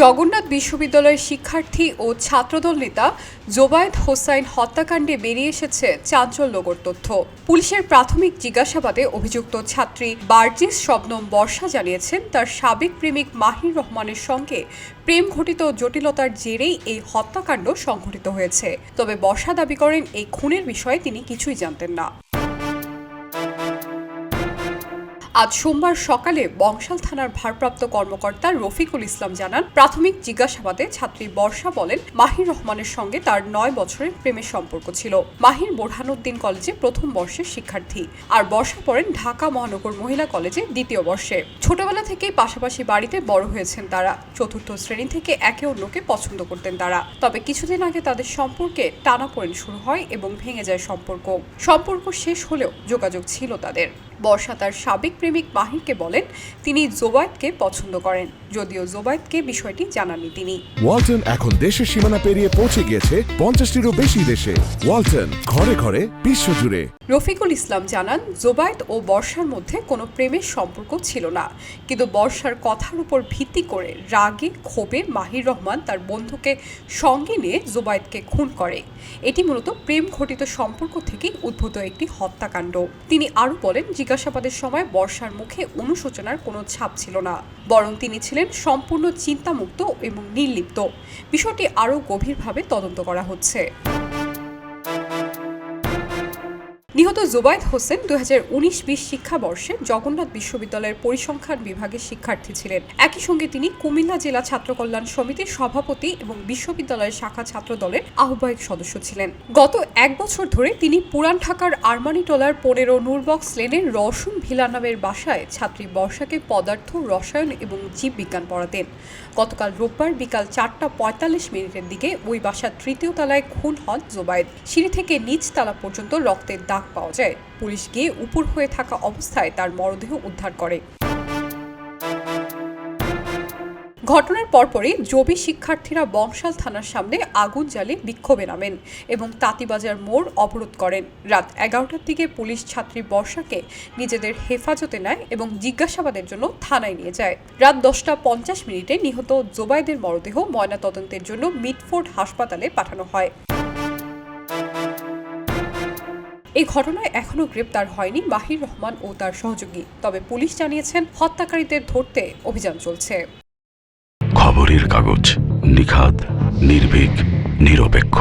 জগন্নাথ বিশ্ববিদ্যালয়ের শিক্ষার্থী ও ছাত্রদল নেতা জোবায়েদ হোসাইন হত্যাকাণ্ডে বেরিয়ে এসেছে চাঞ্চল্যকর তথ্য। পুলিশের প্রাথমিক জিজ্ঞাসাবাদে অভিযুক্ত ছাত্রী বার্জিস শবনম বর্ষা জানিয়েছেন, তার সাবেক প্রেমিক মাহির রহমানের সঙ্গে প্রেম ঘটিত জটিলতার জেরেই এই হত্যাকাণ্ড সংঘটিত হয়েছে। তবে বর্ষা দাবি করেন, এই খুনের বিষয়ে তিনি কিছুই জানতেন না। আজ সোমবার সকালে বংশাল থানার ভারপ্রাপ্ত কর্মকর্তা রফিকুল ইসলাম জানান, প্রাথমিক জিজ্ঞাসাবাদে ছাত্রী বর্ষা বলেন, মাহির রহমানের সঙ্গে তার নয় বছরের প্রেমের সম্পর্ক ছিল। মাহির বোরহানুদ্দিন কলেজে প্রথম বর্ষের শিক্ষার্থী আর বর্ষা পড়েন ঢাকা মহানগর মহিলা কলেজে দ্বিতীয় বর্ষে। ছোটবেলা থেকেই পাশাপাশি বাড়িতে বড় হয়েছেন তারা। চতুর্থ শ্রেণি থেকে একে অন্যকে পছন্দ করতেন তারা। তবে কিছুদিন আগে তাদের সম্পর্কে টানাপোড়েন শুরু হয় এবং ভেঙে যায় সম্পর্ক। সম্পর্ক শেষ হলেও যোগাযোগ ছিল তাদের। বর্ষা তার সাবেক প্রেমিক মাহিরকে বলেন তিনি জোবায়েদকে পছন্দ করেন। যদিও জোবায়েদকে বিষয়টি জানাননি তিনি। ওয়ালটন এখন দেশের সীমানা পেরিয়ে পৌঁছে গিয়েছে পঞ্চাশটিরও বেশি দেশে। ওয়ালটন ঘরে ঘরে বিশ্বজুড়ে। রফিকুল ইসলাম জানান জোবায়েদ ও বর্ষার মধ্যে কোনো প্রেমের সম্পর্ক ছিল না। কিন্তু বর্ষার কথার উপর ভিত্তি করে রাগে ক্ষোভে মাহির রহমান তার বন্ধুকে সঙ্গে নিয়ে জোবায়েদকে খুন করে। এটি মূলত প্রেম ঘটিত সম্পর্ক থেকেই উদ্ভূত একটি হত্যাকাণ্ড। তিনি আরও বলেন জিজ্ঞাসাবাদের সময় বর্ষার মুখে অনুশোচনার কোনো ছাপ ছিল না, বরং তিনি ছিলেন সম্পূর্ণ চিন্তামুক্ত এবং নির্লিপ্ত। বিষয়টি আরও গভীরভাবে তদন্ত করা হচ্ছে। নিহত জুবায়েদ হোসেন দু হাজার উনিশ বিশ শিক্ষাবর্ষে জগন্নাথ বিশ্ববিদ্যালয়ের পরিসংখ্যান বিভাগের শিক্ষার্থী ছিলেন। একই সঙ্গে তিনি কুমিল্লা জেলা ছাত্র কল্যাণ সমিতির সভাপতি এবং বিশ্ববিদ্যালয়ের শাখা ছাত্র দলের আহ্বায়ক সদস্য ছিলেন। গত এক বছর ধরে তিনি পুরান ঢাকার আরমানিটোলার পনেরো নূরবক্স লেনের রসুন ভিলা নামের বাসায় ছাত্রী বর্ষাকে পদার্থ, রসায়ন এবং জীববিজ্ঞান পড়াতেন। গতকাল রোববার বিকাল চারটা পঁয়তাল্লিশ মিনিটের দিকে ওই বাসার তৃতীয় তলায় খুন হন জোবায়েদ সিঁড়ি থেকে নিচ তলা পর্যন্ত রক্তের দাগ পাওয়া যায় পুলিশ গিয়ে উপর হয়ে থাকা অবস্থায় তার মরদেহ উদ্ধার করে। ঘটনার পরপরই জবি শিক্ষার্থীরা বংশাল থানার সামনে আগুন জ্বালিয়ে বিক্ষোভে নামেন এবং তাঁতিবাজার মোড় অবরোধ করেন। রাত এগারোটার দিকে পুলিশ ছাত্রী বর্ষাকে নিজেদের হেফাজতে নেয় এবং জিজ্ঞাসাবাদের জন্য থানায় নিয়ে যায়। রাত দশটা পঞ্চাশ মিনিটে নিহত জোবাইদের মরদেহ ময়নাতদন্তের জন্য মিটফোর্ড হাসপাতালে পাঠানো হয়। এই ঘটনায় এখনও গ্রেপ্তার হয়নি মাহির রহমান ও তার সহযোগী। তবে পুলিশ জানিয়েছেন, হত্যাকারীদের ধরতে অভিযান চলছে। খবরের কাগজ নিখাত নির্ভীক, নিরপেক্ষ।